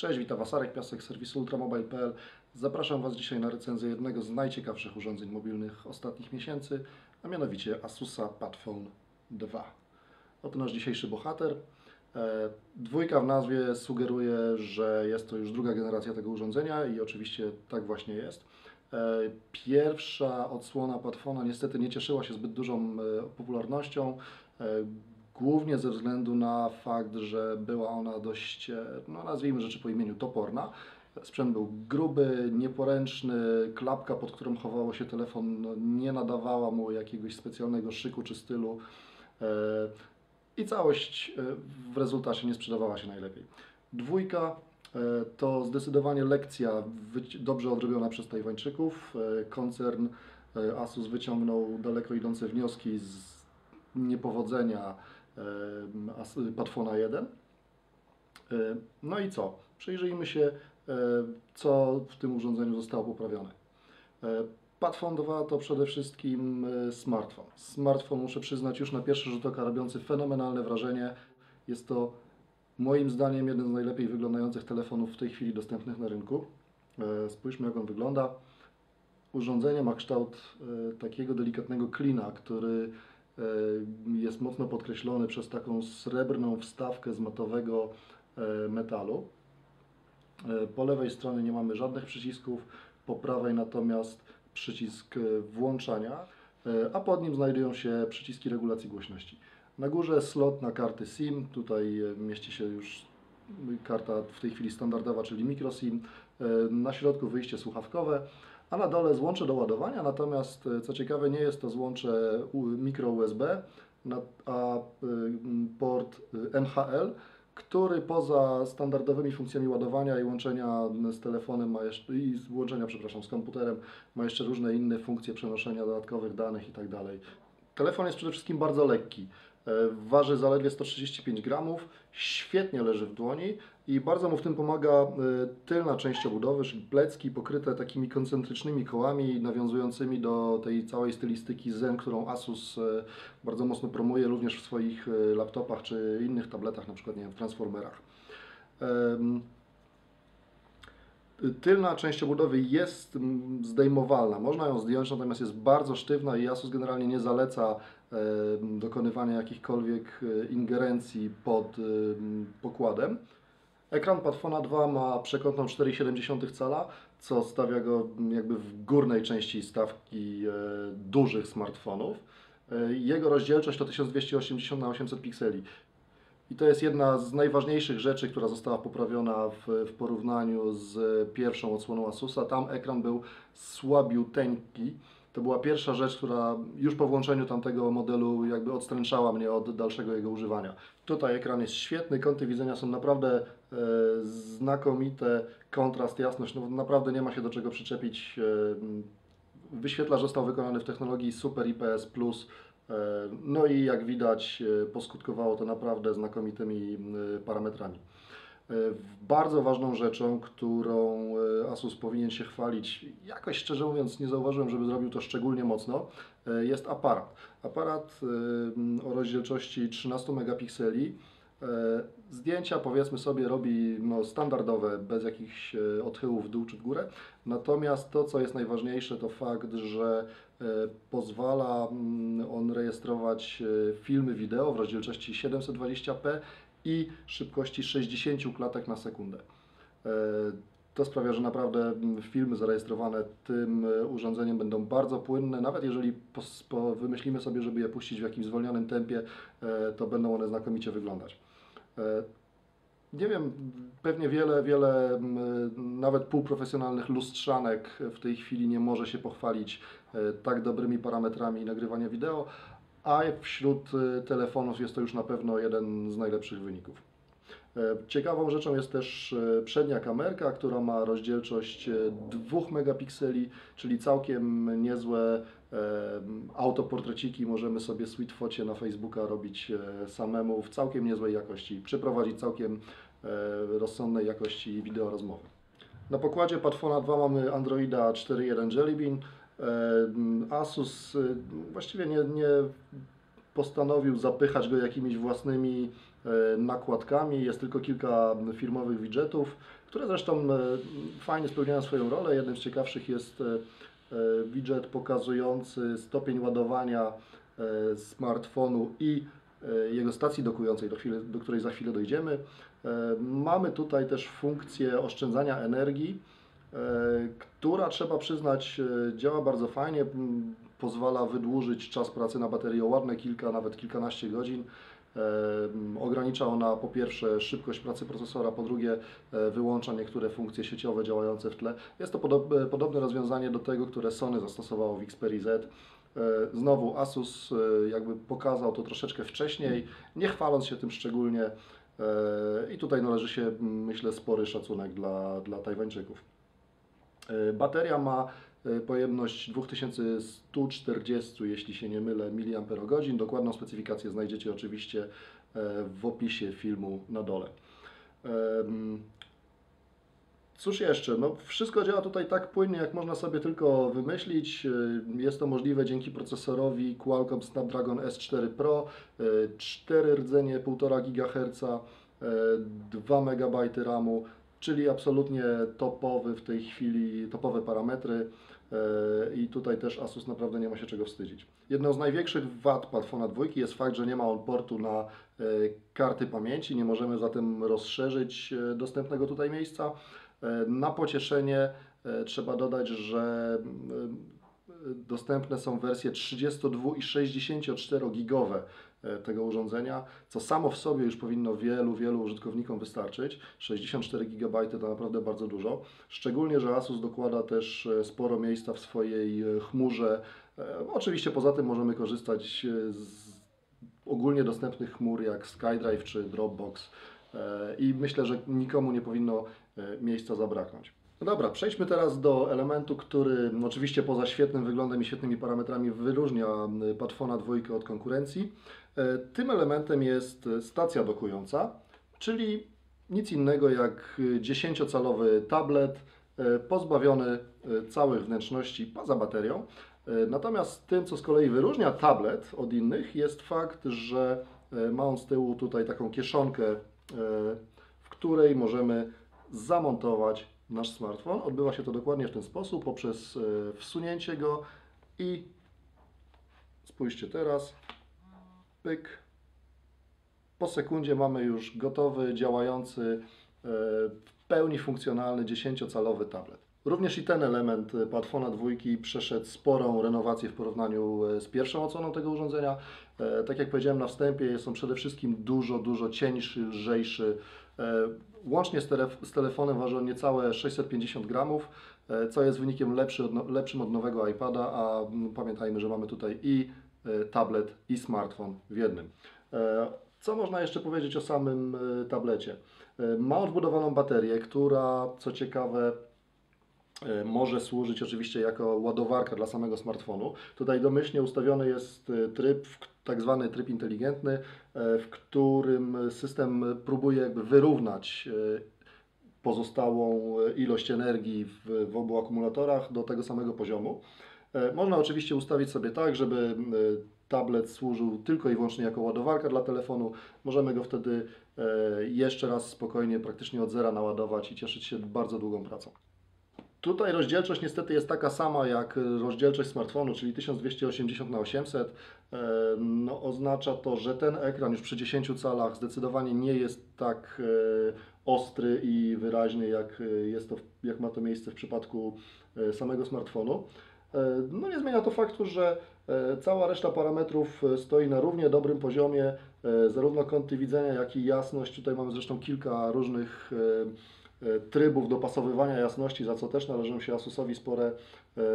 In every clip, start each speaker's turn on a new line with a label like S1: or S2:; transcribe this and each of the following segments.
S1: Cześć, witam Was Arek Piasek, serwisu ultramobile.pl. Zapraszam Was dzisiaj na recenzję jednego z najciekawszych urządzeń mobilnych ostatnich miesięcy, a mianowicie Asusa Padphone 2. Oto nasz dzisiejszy bohater. E, Dwójka w nazwie sugeruje, że jest to już druga generacja tego urządzenia i oczywiście tak właśnie jest. E, Pierwsza odsłona Padphona niestety nie cieszyła się zbyt dużą e, popularnością. Głównie ze względu na fakt, że była ona dość, e, no nazwijmy rzeczy po imieniu, toporna. Sprzęt był gruby, nieporęczny, klapka, pod którą chowało się telefon, no, nie nadawała mu jakiegoś specjalnego szyku czy stylu. E, I całość e, w rezultacie nie sprzedawała się najlepiej. Dwójka to zdecydowanie lekcja dobrze odrobiona przez Tajwańczyków. Koncern Asus wyciągnął daleko idące wnioski z niepowodzenia Padfona 1. E, No i co? Przyjrzyjmy się, co w tym urządzeniu zostało poprawione. Padfone 2 to przede wszystkim e, smartfon. Smartfon, muszę przyznać, już na pierwszy rzut oka robiący fenomenalne wrażenie. Jest to moim zdaniem jeden z najlepiej wyglądających telefonów w tej chwili dostępnych na rynku. E, Spójrzmy, jak on wygląda. Urządzenie ma kształt e, takiego delikatnego klina, który jest mocno podkreślony przez taką srebrną wstawkę z matowego e, metalu. E, Po lewej stronie nie mamy żadnych przycisków, po prawej natomiast przycisk e, włączania, e, a pod nim znajdują się przyciski regulacji głośności. Na górze slot na karty SIM, tutaj e, mieści się już karta w tej chwili standardowa, czyli microSIM. E, Na środku wyjście słuchawkowe, a na dole złącze do ładowania, natomiast e, co ciekawe nie jest to złącze micro USB, a y, port y, MHL, który poza standardowymi funkcjami ładowania i łączenia z telefonem ma jeszcze, i łączenia, przepraszam, z komputerem, ma jeszcze różne inne funkcje przenoszenia dodatkowych danych i tak dalej. Telefon jest przede wszystkim bardzo lekki. E, Waży zaledwie 135 gramów, świetnie leży w dłoni i bardzo mu w tym pomaga e, tylna część obudowy, czyli plecki pokryte takimi koncentrycznymi kołami nawiązującymi do tej całej stylistyki Zen, którą Asus e, bardzo mocno promuje również w swoich laptopach czy innych tabletach, na przykład nie wiem, w transformerach. Tylna część obudowy jest mm, zdejmowalna, można ją zdjąć, natomiast jest bardzo sztywna i Asus generalnie nie zaleca dokonywania jakichkolwiek e, ingerencji pod pokładem. Ekran Padfona 2 ma przekątną 4,7 cala, co stawia go jakby w górnej części stawki e, dużych smartfonów. E, Jego rozdzielczość to 1280 na 800 pikseli. I to jest jedna z najważniejszych rzeczy, która została poprawiona w, w porównaniu z pierwszą odsłoną Asusa. Tam ekran był słabiuteńki. To była pierwsza rzecz, która już po włączeniu tamtego modelu jakby odstręczała mnie od dalszego jego używania. Tutaj ekran jest świetny, kąty widzenia są naprawdę e, znakomite, kontrast, jasność, no naprawdę nie ma się do czego przyczepić. E, wyświetlacz został wykonany w technologii Super IPS Plus. E, No i jak widać, e, poskutkowało to naprawdę znakomitymi e, parametrami. E, Bardzo ważną rzeczą, którą e, Asus powinien się chwalić, jakoś szczerze mówiąc nie zauważyłem, żeby zrobił to szczególnie mocno, e, jest aparat. Aparat o rozdzielczości 13 megapikseli. Zdjęcia powiedzmy sobie robi no, standardowe, bez jakichś odchyłów w dół czy w górę. Natomiast to, co jest najważniejsze, to fakt, że pozwala mm, on rejestrować filmy wideo w rozdzielczości 720p i szybkości 60 klatek na sekundę. E, To sprawia, że naprawdę filmy zarejestrowane tym e, urządzeniem będą bardzo płynne. Nawet jeżeli wymyślimy sobie, żeby je puścić w jakimś zwolnionym tempie, e, to będą one znakomicie wyglądać. Nie wiem, pewnie wiele, wiele nawet półprofesjonalnych lustrzanek w tej chwili nie może się pochwalić tak dobrymi parametrami nagrywania wideo, a wśród e, telefonów jest to już na pewno jeden z najlepszych wyników. E, Ciekawą rzeczą jest też e, przednia kamerka, która ma rozdzielczość e, 2 megapikseli, czyli całkiem niezłe e, autoportreciki. Możemy sobie sweet focie na Facebooka robić e, samemu w całkiem niezłej jakości, przeprowadzić całkiem e, rozsądnej jakości wideo rozmowy. Na pokładzie Padfona 2 mamy Androida 4.1 Jelly Bean. E, Asus e, właściwie nie, nie postanowił zapychać go jakimiś własnymi e, nakładkami. Jest tylko kilka firmowych widgetów, które zresztą fajnie spełniają swoją rolę. Jednym z ciekawszych jest widget pokazujący stopień ładowania smartfonu i jego stacji dokującej, do, chwili, do której za chwilę dojdziemy. Mamy tutaj też funkcję oszczędzania energii, która trzeba przyznać e, działa bardzo fajnie, pozwala wydłużyć czas pracy na baterii o ładne kilka, nawet kilkanaście godzin. E, Ogranicza ona po pierwsze szybkość pracy procesora, po drugie e, wyłącza niektóre funkcje sieciowe działające w tle. Jest to podobne, rozwiązanie do tego, które Sony zastosowało w Xperia Z. E, Znowu Asus e, jakby pokazał to troszeczkę wcześniej, nie chwaląc się tym szczególnie. E, I tutaj należy się, myślę, spory szacunek dla, dla Tajwańczyków. E, Bateria ma e, pojemność 2140, jeśli się nie mylę, mAh. Dokładną specyfikację znajdziecie oczywiście e, w opisie filmu na dole. Cóż jeszcze? No, wszystko działa tutaj tak płynnie, jak można sobie tylko wymyślić. Jest to możliwe dzięki procesorowi Qualcomm Snapdragon S4 Pro, y, 4 rdzenie 1,5 GHz, y, 2 MB RAMu, czyli absolutnie topowy w tej chwili, topowe parametry. y, I tutaj też Asus naprawdę nie ma się czego wstydzić. Jedną z największych wad Padfona 2 jest fakt, że nie ma on portu na y, karty pamięci, nie możemy zatem rozszerzyć y, dostępnego tutaj miejsca. E, Na pocieszenie e, trzeba dodać, że e, dostępne są wersje 32 i 64 gigowe e, tego urządzenia, co samo w sobie już powinno wielu, wielu użytkownikom wystarczyć. 64 GB to naprawdę bardzo dużo. Szczególnie, że Asus dokłada też e, sporo miejsca w swojej e, chmurze. E, Oczywiście poza tym możemy korzystać e, z ogólnie dostępnych chmur jak SkyDrive czy Dropbox. E, I myślę, że nikomu nie powinno e, miejsca zabraknąć. No dobra, przejdźmy teraz do elementu, który oczywiście poza świetnym wyglądem i świetnymi parametrami wyróżnia Padfona 2 od konkurencji. E, Tym elementem jest stacja dokująca, czyli nic innego jak 10-calowy tablet e, pozbawiony e, całych wnętrzności poza baterią. Natomiast tym, co z kolei wyróżnia tablet od innych, jest fakt, że ma on z tyłu tutaj taką kieszonkę, w której możemy zamontować nasz smartfon. Odbywa się to dokładnie w ten sposób, poprzez wsunięcie go i spójrzcie teraz, pyk. Po sekundzie mamy już gotowy, działający, e, w pełni funkcjonalny 10-calowy tablet. Również i ten element e, Padfona 2 przeszedł sporą renowację w porównaniu e, z pierwszą odsłoną tego urządzenia. Tak jak powiedziałem na wstępie, jest on przede wszystkim dużo, dużo cieńszy, lżejszy. Łącznie z, telef- z telefonem waży on niecałe 650 gramów, co jest wynikiem lepszy od, no- lepszym od nowego iPada, a pamiętajmy, że mamy tutaj i tablet, i smartfon w jednym. E, Co można jeszcze powiedzieć o samym e, tablecie? E, Ma on wbudowaną baterię, która co ciekawe e, może służyć oczywiście jako ładowarka dla samego smartfonu. Tutaj domyślnie ustawiony jest e, tryb, tak zwany tryb inteligentny, e, w którym system próbuje jakby wyrównać e, pozostałą e, ilość energii w, w obu akumulatorach do tego samego poziomu. E, Można oczywiście ustawić sobie tak, żeby e, tablet służył tylko i wyłącznie jako ładowarka dla telefonu. Możemy go wtedy e, jeszcze raz spokojnie, praktycznie od zera naładować i cieszyć się bardzo długą pracą. Tutaj rozdzielczość niestety jest taka sama jak rozdzielczość smartfonu, czyli 1280 na 800. E, No, oznacza to, że ten ekran już przy 10 calach zdecydowanie nie jest tak ostry i wyraźny, jak, jest to, jak ma to miejsce w przypadku samego smartfonu. E, No nie zmienia to faktu, że e, cała reszta parametrów e, stoi na równie dobrym poziomie, zarówno kąty widzenia, jak i jasność. Tutaj mamy zresztą kilka różnych trybów dopasowywania jasności, za co też należą się Asusowi spore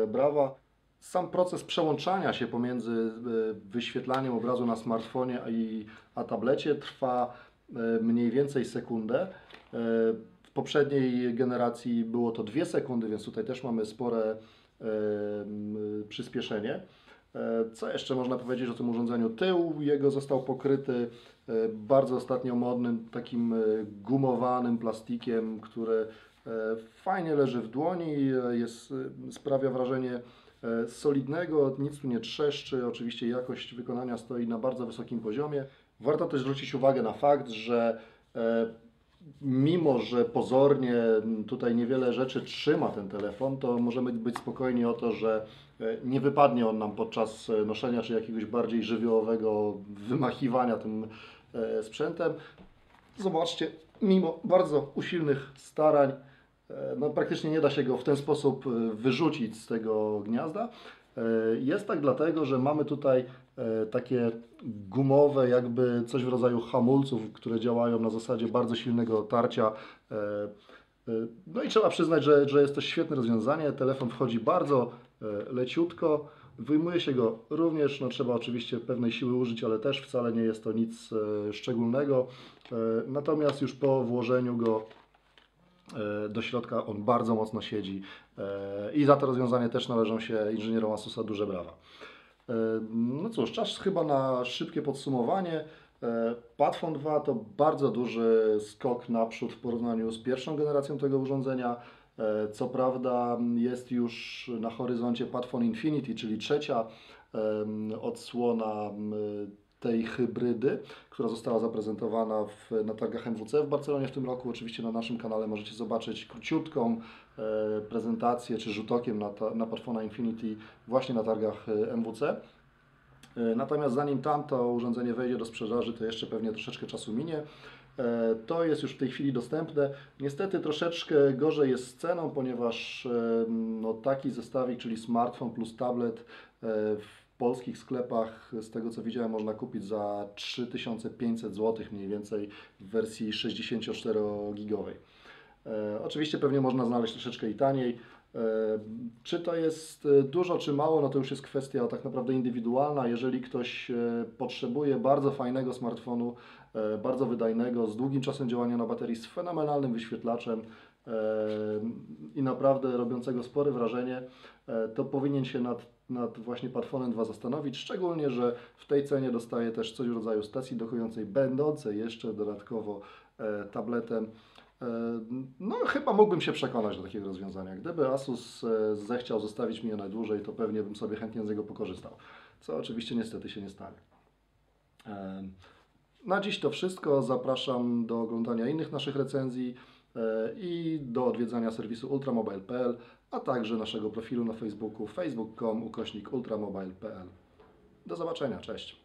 S1: brawa. Sam proces przełączania się pomiędzy wyświetlaniem obrazu na smartfonie a, a tablecie trwa mniej więcej sekundę. Poprzedniej generacji było to 2 sekundy, więc tutaj też mamy spore e, przyspieszenie. E, Co jeszcze można powiedzieć o tym urządzeniu? Tył jego został pokryty e, bardzo ostatnio modnym, takim gumowanym plastikiem, który fajnie leży w dłoni, jest, sprawia wrażenie solidnego, nic tu nie trzeszczy, oczywiście jakość wykonania stoi na bardzo wysokim poziomie. Warto też zwrócić uwagę na fakt, że mimo, że pozornie tutaj niewiele rzeczy trzyma ten telefon, to możemy być spokojni o to, że e, nie wypadnie on nam podczas e, noszenia czy jakiegoś bardziej żywiołowego wymachiwania tym e, sprzętem. Zobaczcie, mimo bardzo usilnych starań, no praktycznie nie da się go w ten sposób wyrzucić z tego gniazda. E, Jest tak dlatego, że mamy tutaj e, takie gumowe, jakby coś w rodzaju hamulców, które działają na zasadzie bardzo silnego tarcia. E, No i trzeba przyznać, że, że jest to świetne rozwiązanie. Telefon wchodzi bardzo leciutko. Wyjmuje się go również, no trzeba oczywiście pewnej siły użyć, ale też wcale nie jest to nic szczególnego. Natomiast już po włożeniu go do środka on bardzo mocno siedzi e, i za to rozwiązanie też należą się inżynierom Asusa duże brawa. E, No cóż, czas chyba na szybkie podsumowanie. E, Padfone 2 to bardzo duży skok naprzód w porównaniu z pierwszą generacją tego urządzenia. E, Co prawda jest już na horyzoncie Padfone Infinity, czyli trzecia odsłona tej hybrydy, która została zaprezentowana w, na targach MWC w Barcelonie w tym roku. Oczywiście na naszym kanale możecie zobaczyć króciutką e, prezentację czy rzut okiem na, ta, na Padfona Infinity właśnie na targach e, MWC. E, Natomiast zanim tamto urządzenie wejdzie do sprzedaży, to jeszcze pewnie troszeczkę czasu minie. E, To jest już w tej chwili dostępne. Niestety troszeczkę gorzej jest z ceną, ponieważ e, no, taki zestawik, czyli smartfon plus tablet w polskich sklepach, z tego co widziałem, można kupić za 3500 zł mniej więcej w wersji 64-gigowej. E, Oczywiście pewnie można znaleźć troszeczkę i taniej. E, Czy to jest e, dużo, czy mało, no to już jest kwestia tak naprawdę indywidualna. Jeżeli ktoś e, potrzebuje bardzo fajnego smartfonu, e, bardzo wydajnego, z długim czasem działania na baterii, z fenomenalnym wyświetlaczem e, i naprawdę robiącego spore wrażenie, to powinien się nad, nad właśnie Padfonem 2 zastanowić, szczególnie, że w tej cenie dostaje też coś w rodzaju stacji dokującej, będącej jeszcze dodatkowo e, tabletem. E, No, chyba mógłbym się przekonać do takiego rozwiązania. Gdyby Asus e, zechciał zostawić mnie na dłużej, to pewnie bym sobie chętnie z niego pokorzystał. Co oczywiście niestety się nie stanie. E, Na dziś to wszystko. Zapraszam do oglądania innych naszych recenzji e, i do odwiedzania serwisu ultramobile.pl, a także naszego profilu na Facebooku facebook.com ukośnik ultramobile.pl. Do zobaczenia, cześć.